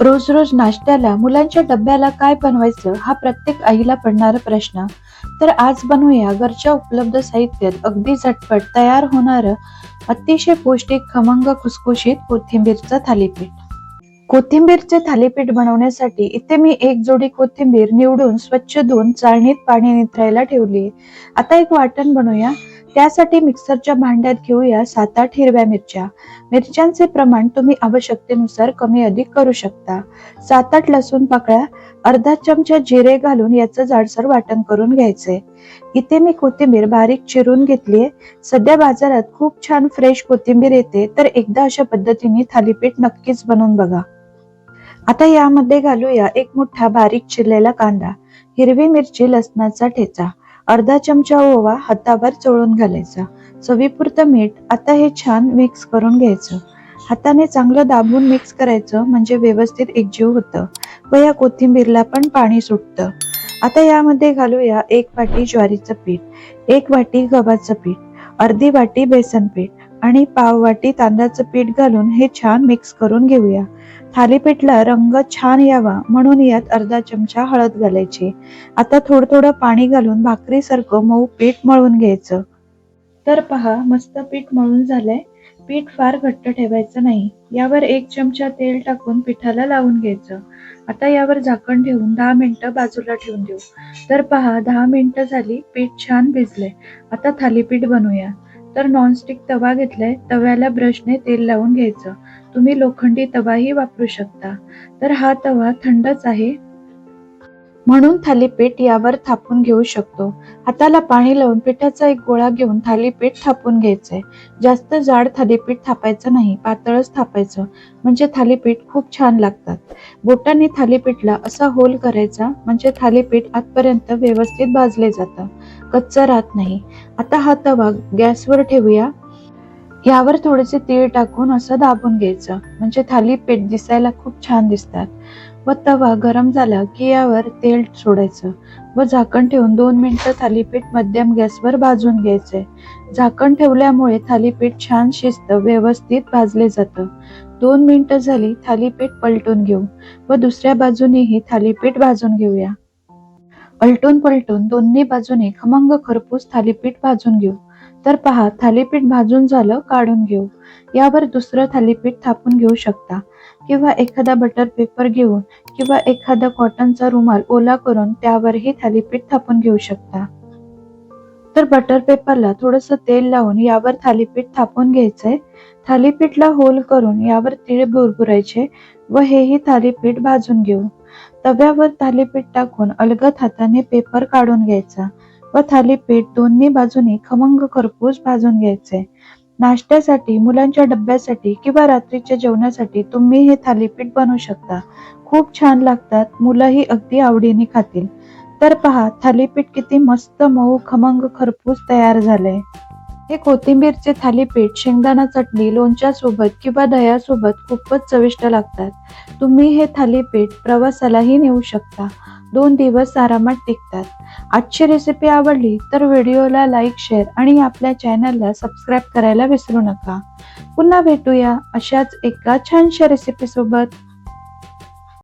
रोज रोज नाश्त्याला मुलांच्या डब्याला काय बनवायचं हा प्रत्येक आईला पडणारा प्रश्न. तर आज बनवूया घरच्या उपलब्ध साहित्यात अगदी झटपट तयार होणारं अतिशय पौष्टिक खमंग खुसखुशीत कोथिंबीरचं थालीपीठ. कोथिंबीरचे थालीपीठ बनवण्यासाठी इथे मी एक जोडी कोथिंबीर निवडून स्वच्छ धुवून चाळणीत पाणी निथरायला ठेवली. आता एक वाटण बनवूया. त्यासाठी मिक्सरच्या भांड्यात घेऊया सात आठ हिरव्या मिरच्या. मिरच्यांचे प्रमाण तुम्ही आवश्यकतेनुसार कमी अधिक करू शकता. सात आठ लसूण पाकळ्या अर्धा चमचा जिरे घालून याचं जाडसर वाटण करून घ्यायचे. इथे मी कोथिंबीर बारीक चिरून घेतलीये. सध्या बाजारात खूप छान फ्रेश कोथिंबीर येते तर एकदा अशा पद्धतीने थालीपीठ नक्कीच बनवून बघा. आता यामध्ये घालूया एक मोठा बारीक चिरलेला कांदा. हिरवी मिरची लसणाचा ठेचा. अर्धा चमचा ओवा हातावर चोळून घालायचा. चवीपुरतं मीठ आता हे छान मिक्स करून घ्यायचं. हाताने चांगलं दाबून मिक्स करायचं म्हणजे व्यवस्थित एकजीव होतं व या कोथिंबीरला पण पाणी सुटतं. आता यामध्ये घालूया एक वाटी ज्वारीचं पीठ एक वाटी गव्हाचं पीठ अर्धी वाटी बेसन पीठ आणि पाव वाटी तांदळाचं पीठ घालून हे छान मिक्स करून घेऊया. थालीपीठला रंग छान यावा म्हणून यात अर्धा चमचा हळद घालायची. आता थोडं थोडं पाणी घालून भाकरीसारखं मऊ पीठ मळून घ्यायचं. तर पहा मस्त पीठ मळून झालंय. पीठ फार घट्ट ठेवायचं नाही. यावर एक चमचा तेल टाकून पिठाला लावून घ्यायचं. आता यावर झाकण ठेवून दहा मिनिटं बाजूला ठेवून देऊ. तर पहा दहा मिनिटं झाली पीठ छान भिजलंय. आता थालीपीठ बनवूया. तर नॉनस्टिक तवा घेतलाय. तव्याला ब्रशने तेल लावून घ्यायचं. तुम्ही लोखंडी तवाही वापरू शकता. तर हा तवा थंडच आहे. म्हणून थालीपीठ यावर थापून घेऊ शकतो. हाताला पाणी लावून पिठाचा एक गोळा घेऊन थालीपीठ थापून घ्यायचंय. जास्त जाड थालीपीठ थापायचं नाही पातळच थापायचं. म्हणजे थालीपीठ खूप छान लागतात. बोटाने थालीपीठला असा होल करायचा म्हणजे थालीपीठ आतपर्यंत व्यवस्थित भाजले जातं. कच्चं राहत नाही. आता हा तवा गॅसवर ठेवूया. यावर थोडेसे तीळ टाकून असं दाबून घ्यायचं. म्हणजे थालीपीठ दिसायला खूप छान दिसतात. व तवा गरम झाला की यावर तेल सोडायचं. व झाकण ठेवून दोन मिनिटं थालीपीठ मध्यम गॅसवर भाजून घ्यायचे झाकण ठेवल्यामुळे थालीपीठ छान शिस्त व्यवस्थित भाजले जातं. दोन मिनिटं झाली थालीपीठ पलटून घेऊ. व दुसऱ्या बाजूनेही थालीपीठ भाजून घेऊया. पलटून पलटून दोन्ही बाजूने खमंग खरपूस थालीपीठ भाजून घेऊ. तर पहा थालीपीठ भाजून झालं काढून घेऊ. यावर दुसरं थालीपीठ थापून घेऊ शकता. किंवा एखादा बटर पेपर घेऊन किंवा एखादा कॉटनचा रुमाल ओला करून त्यावरही थालीपीठ थापून घेऊ शकता. तर बटर पेपरला थोडस तेल लावून यावर थालीपीठ थापून घ्यायचंय. थालीपीठला होल करून यावर तीळ भुरभुरायचे व हेही थालीपीठ भाजून घेऊ. तव्यावर थालीपीठ टाकून अलगद हाताने पेपर काढून घ्यायचा. व थालीपीठ दोन्ही बाजूने खमंग खरपूस भाजून घ्यायचे. नाश्त्यासाठी मुलांच्या डब्यासाठी किंवा रात्रीच्या जेवणासाठी तुम्ही हे थालीपीठ बनवू शकता. खूप छान लागतात मुलंही अगदी आवडीने खातील. तर पहा थालीपीठ किती मस्त मऊ खमंग खरपूस तयार झालंय. हे कोथिंबीरचे थालीपीठ शेंगदाणा चटणी लोणच्या सोबत किंवा दह्यासोबत खूपच चविष्ट लागतात. तुम्ही हे थालीपीठ प्रवासालाही नेऊ शकता. दोन दिवस आरामात टिकतात. आजची रेसिपी आवडली तर व्हिडिओला लाईक शेअर आणि आपल्या चॅनलला सबस्क्राईब करायला विसरू नका. पुन्हा भेटूया अशाच एका छानशा रेसिपीसोबत